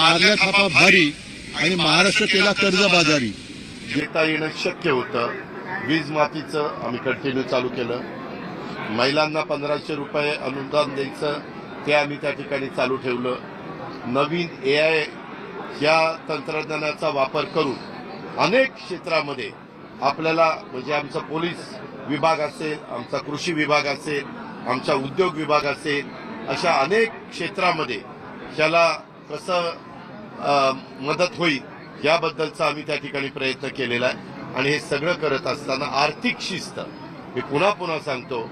मारल्या थापा भारी आणि महाराष्ट्र केला कर्जबाजारी. घेता येणं शक्य होतं. वीज माफीचं आम्ही कंटिन्यू चालू केलं. महिलांना पंधराशे रुपये अनुदान द्यायचं ते आम्ही त्या ठिकाणी चालू ठेवलं. नवीन ए आय या तंत्रज्ञानाचा वापर करून अनेक क्षेत्रामध्ये आपल्याला म्हणजे आमचा पोलीस विभाग असेल आमचा कृषी विभाग असेल आमचा उद्योग विभाग असेल अशा अनेक क्षेत्रामध्ये त्याला कसं मदत होईल याबद्दलचा आम्ही त्या ठिकाणी प्रयत्न केलेला आहे. आणि हे सगळं करत असताना आर्थिक शिस्त. मी पुन्हा पुन्हा सांगतो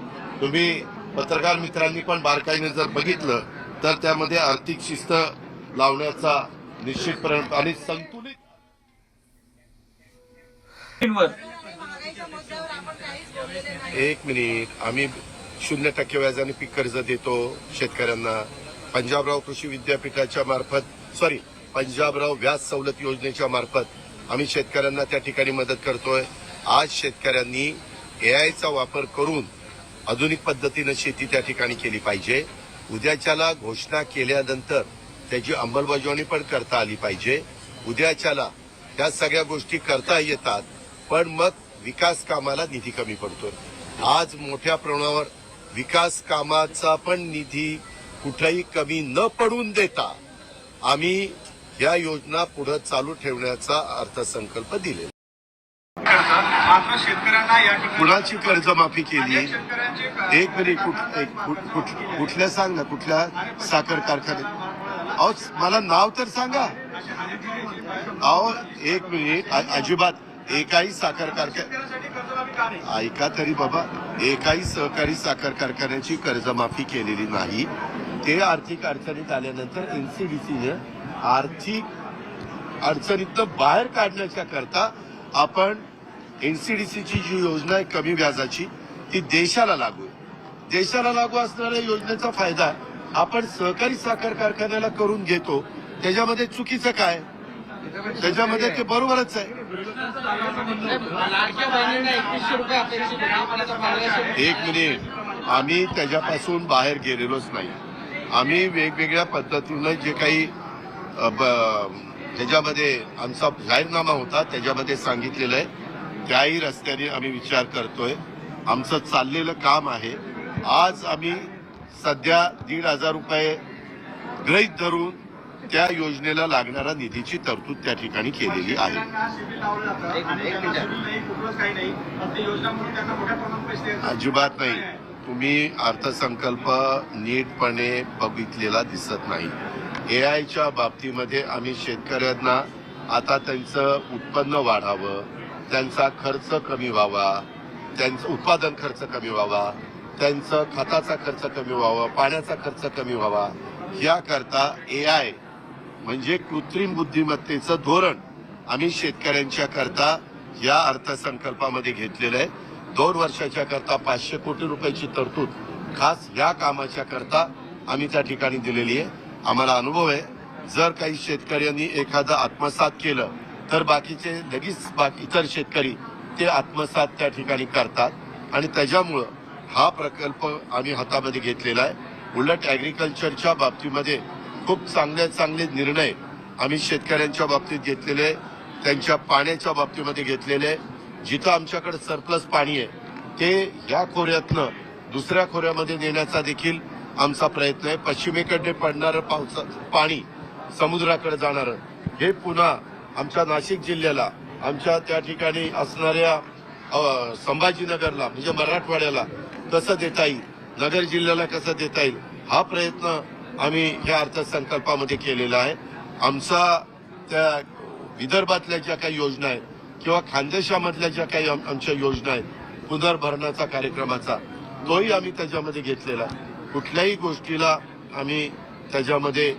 तुम्ही पत्रकार मित्रांनी पण बारकाईने जर बघितलं तर त्यामध्ये आर्थिक शिस्त लावण्याचा निश्चितपणे आणि संतुलित एक मिनिट. आम्ही शून्य टक्के व्याजाने पीक कर्ज देतो शेतकऱ्यांना. पंजाबराव कृषी विद्यापीठाच्या मार्फत सॉरी पंजाबराव व्याज सवलत योजनेच्या मार्फत आम्ही शेतकऱ्यांना त्या ठिकाणी मदत करतोय. आज शेतकऱ्यांनी एआयचा वापर करून आधुनिक पद्धतीनं शेती त्या ठिकाणी केली पाहिजे. उद्याच्याला घोषणा केल्यानंतर त्याची अंमलबजावणी पण करता आली पाहिजे. उद्याच्याला त्या सगळ्या गोष्टी करता येतात पण मग विकास कामाला निधी कमी पडतोय. आज मोठ्या प्रमाणावर विकास कामाचा पण निधी कुठेही कमी न पडून देता आम्ही या योजना पुढे चालू ठेवण्याचा अर्थसंकल्प दिलेला कुणाची कर्जमाफी केली? एक मिनिट कुठ- कुठ- कुठल्या सांग ना कुठल्या साखर कारखान्यात? अहो मला नाव तर सांगा. अहो एक मिनिट अजिबात. एकाही साखर कारखान्या ऐका तरी बाबा एकाही सहकारी साखर कारखान्याची कर्जमाफी केलेली नाही. ते आर्थिक अडचणीत आल्यानंतर एनसीडीसीने आर्थिक अडचणीतनं बाहेर काढण्याच्या करता आपण एनसीडीसीची जी योजना आहे कमी व्याजाची ती देशाला लागू आहे. देशाला लागू असणाऱ्या योजनेचा फायदा आपण सहकारी साखर कारखान्याला करून घेतो त्याच्यामध्ये चुकीचं काय? त्याच्यामध्ये ते बरोबरच आहे. एक मिनिट आम्ही त्याच्यापासून बाहेर गेलेलोच नाही. आम्ही वेगवेगळ्या पद्धतीनं जे काही ब- त्याच्यामध्ये आमचा जाहीरनामा होता त्याच्यामध्ये सांगितलेलं आहे. त्याही रस्त्याने आम्ही विचार करतोय. आमचं चाललेलं काम आहे. आज आम्ही सध्या दीड हजार रुपये गृहीत धरून त्या योजनेला लागणाऱ्या निधीची तरतूद त्या ठिकाणी केलेली आहे. अजिबात नाही. तुम्ही अर्थसंकल्प नीटपणे बघितलेला दिसत नाही. ए आयच्या बाबतीमध्ये आम्ही शेतकऱ्यांना आता त्यांचं उत्पन्न वाढावं त्यांचा खर्च कमी व्हावा त्यांचं उत्पादन खर्च कमी व्हावा त्यांचं खताचा खर्च कमी व्हावा पाण्याचा खर्च कमी व्हावा याकरता ए आय म्हणजे कृत्रिम बुद्धिमत्तेचं धोरण आम्ही शेतकऱ्यांच्या करता या अर्थसंकल्पामध्ये घेतलेलं आहे. दोन वर्षाच्या करता पाचशे कोटी रुपयाची तरतूद खास या कामाच्या करता आम्ही त्या ठिकाणी दिलेली आहे. आम्हाला अनुभव आहे. जर काही शेतकऱ्यांनी एखादं आत्मसात केलं तर बाकीचे लगेच बाकी इतर शेतकरी ते आत्मसात त्या ठिकाणी करतात. आणि त्याच्यामुळं हा प्रकल्प आम्ही हातामध्ये घेतलेला आहे. उलट ऍग्रिकल्चरच्या बाबतीमध्ये खूप चांगले चांगले निर्णय आम्ही शेतकऱ्यांच्या बाबतीत घेतलेले त्यांच्या पाण्याच्या बाबतीमध्ये घेतलेले जिथं आमच्याकडे सरप्लस पाणी आहे ते या खोऱ्यातनं दुसऱ्या खोऱ्यामध्ये नेण्याचा देखील आमचा प्रयत्न आहे. पश्चिमेकडे पडणारं पावस पाणी समुद्राकडे जाणारं हे पुन्हा आमच्या नाशिक जिल्ह्याला आमच्या त्या ठिकाणी असणाऱ्या संभाजीनगरला म्हणजे मराठवाड्याला कसं देता येईल नगर जिल्ह्याला कसं देता येईल हा प्रयत्न आम्ही ह्या अर्थसंकल्पामध्ये केलेला आहे. आमचा त्या विदर्भातल्या ज्या काही योजना आहेत किंवा खानदेशामधल्या ज्या काही आमच्या योजना आहेत पुनर्भरणाचा कार्यक्रमाचा तोही आम्ही त्याच्यामध्ये घेतलेला कुठल्याही गोष्टीला आम्ही त्याच्यामध्ये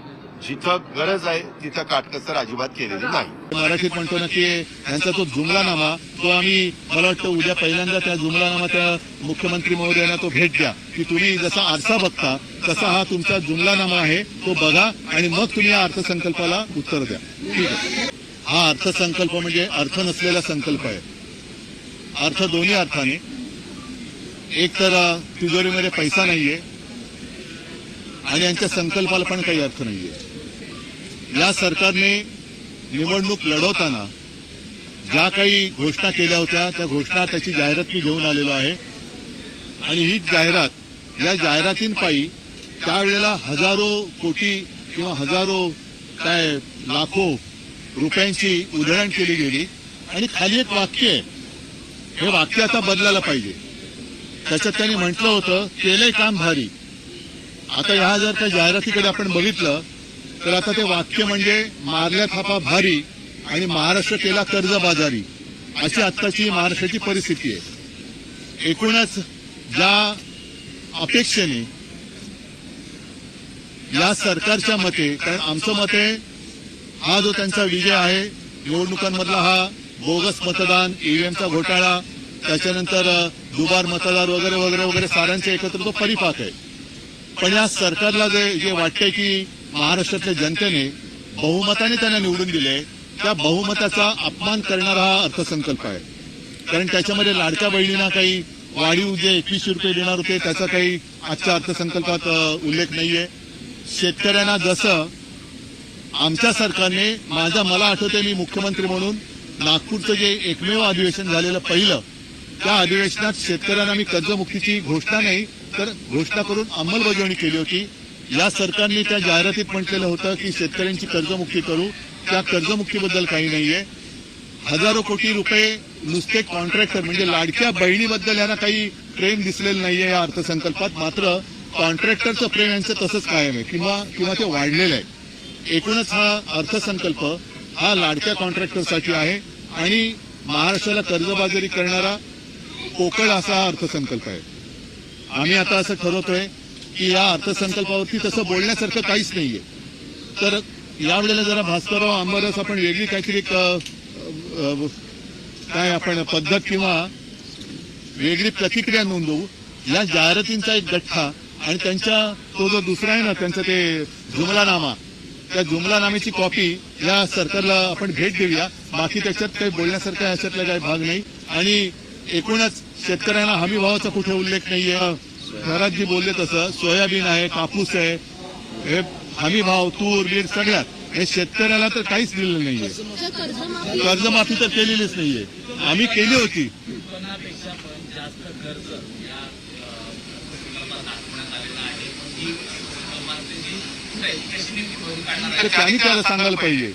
जिथं गरज आहे तिथं काटकसर अजिबात केलेली नाही. मराठीत म्हणतो ना की यांचा तो जुमलानामा तो आम्ही मला वाटतं उद्या पहिल्यांदा त्या जुमलानामा त्या मुख्यमंत्री महोदयांना तो भेट द्या. की तुम्ही जसा आरसा बघता तसा हा तुमचा जुमलानामा आहे तो बघा आणि मग तुम्ही या अर्थसंकल्पाला उत्तर द्या. ठीक आहे. हा अर्थसंकल्प म्हणजे अर्थ नसलेला संकल्प आहे. अर्थ दोन्ही अर्थाने. एक तर तिजोरीमध्ये पैसा नाहीये आणि यांच्या संकल्पाला पण काही अर्थ नाहीये. या सरकारने निवडणूक लढवताना ज्या काही घोषणा केल्या होत्या त्या घोषणा त्याची जाहिरात मी घेऊन आलेलो आहे. आणि ही जाहिरात या जाहिरातींपायी त्यावेळेला हजारो कोटी किंवा हजारो काय लाखो रुपयांची उधळण केली गेली आणि खाली एक वाक्य आहे. हे वाक्य आता बदलायला पाहिजे. त्याच्यात त्यांनी म्हटलं होतं केलंय काम भारी. आता ह्या जर त्या जाहिरातीकडे आपण बघितलं तर आता ते वाक्य म्हणजे मारल्या थापा भारी आणि महाराष्ट्र केला कर्ज बाजारी अशी आत्ताची महाराष्ट्राची परिस्थिती आहे. एकूणच ज्या अपेक्षेने या सरकारच्या मते कारण आमचं मत आहे हा जो त्यांचा विजय आहे निवडणुकांमधला हा बोगस मतदान ईव्हीएमचा घोटाळा त्याच्यानंतर दुबार मतदार वगैरे वगैरे वगैरे साऱ्यांचे एकत्र तो परिपाक आहे. पण या सरकारला जे जे वाटते की महाराष्ट्रातल्या जनतेने बहुमताने त्यांना निवडून दिले त्या बहुमताचा अपमान करणारा हा अर्थसंकल्प आहे. कारण त्याच्यामध्ये लाडक्या बहिणींना काही वाढीव जे एकवीसशे रुपये देणार होते त्याचा काही आजच्या अर्थसंकल्पात उल्लेख नाहीये. शेतकऱ्यांना जसं आमच्या सरकारने माझा मला आठवते मी मुख्यमंत्री म्हणून नागपूरचं जे एकमेव अधिवेशन झालेलं पहिलं त्या अधिवेशनात शेतकऱ्यांना मी कर्जमुक्तीची घोषणा नाही तर घोषणा करून अंमलबजावणी केली होती. या सरकारने त्या जाहिरातीत म्हटलेलं होतं की शेतकऱ्यांची कर्जमुक्ती करू त्या कर्जमुक्तीबद्दल काही नाहीये. हजारो कोटी रुपये नुसते कॉन्ट्रॅक्टर म्हणजे लाडक्या बहिणीबद्दल यांना काही प्रेम दिसलेलं नाहीये या अर्थसंकल्पात मात्र कॉन्ट्रॅक्टरचं प्रेम यांचं तसंच कायम आहे किंवा किंवा ते वाढलेलं आहे. एकूणच हा अर्थसंकल्प हा लाडक्या कॉन्ट्रॅक्टरसाठी आहे आणि महाराष्ट्राला कर्जबाजारी करणारा पोकळ असा हा अर्थसंकल्प आहे. आम्ही आता असं ठरवतोय की या अर्थसंकल्पावरती तसं बोलण्यासारखं काहीच नाहीये. तर यावेळेला जरा भास्करराव आंबरस आपण वेगळी काहीतरी काय आपण पद्धत किंवा वेगळी प्रतिक्रिया नोंदवू. या जाहिरातींचा एक गठ्ठा आणि त्यांच्या तो जो दुसरा आहे ना त्यांचा ते जुमलानामा त्या जुमला नामेची कॉपी या सरकारला आपण भेट देऊया. बाकी त्याच्यात काही बोलण्यासारखा याच्यातला काही भाग नाही. आणि एकूणच शेतकऱ्यांना हमी भावाचा कुठे उल्लेख नाहीये. घरात जी बोलले तसं सोयाबीन आहे कापूस आहे हे हमी भाव तूर बीर सगळ्यात. हे शेतकऱ्याला तर काहीच दिलेलं नाहीये. कर्जमाफी तर केलेलीच नाहीये. आम्ही केली होती. जास्त कर्ज या अ, प्रकल्पात दाखवण्यात आलेलं आहे ही प्रकल्पाचे जी पुढे कशी नेमकी भरून काढणार ते त्यांनी त्याला सांगायला पाहिजे.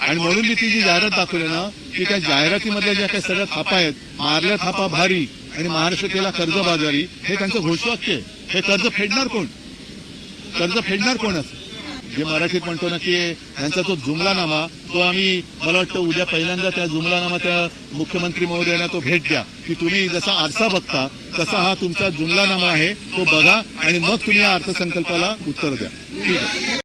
आणि म्हणून मी ती जी जाहिरात दाखवली ना की त्या जाहिरातीमधल्या ज्या काही सगळ्या थापा आहेत मारल्या थापा भारी आणि महाराष्ट्र केला कर्जबाजारी. हे त्यांचं घोषवाक्य आहे. हे कर्ज फेडणार कोण? कर्ज फेडणार कोण असं? जे मराठीत म्हणतो ना की यांचा तो जुमलानामा तो आम्ही मला वाटतं उद्या पहिल्यांदा त्या जुमलानामा त्या मुख्यमंत्री महोदयांना तो भेट द्या. की तुम्ही जसा आरसा बघता तसा हा तुमचा जुमलानामा आहे तो बघा आणि मग तुम्ही या अर्थसंकल्पाला उत्तर द्या. ठीक आहे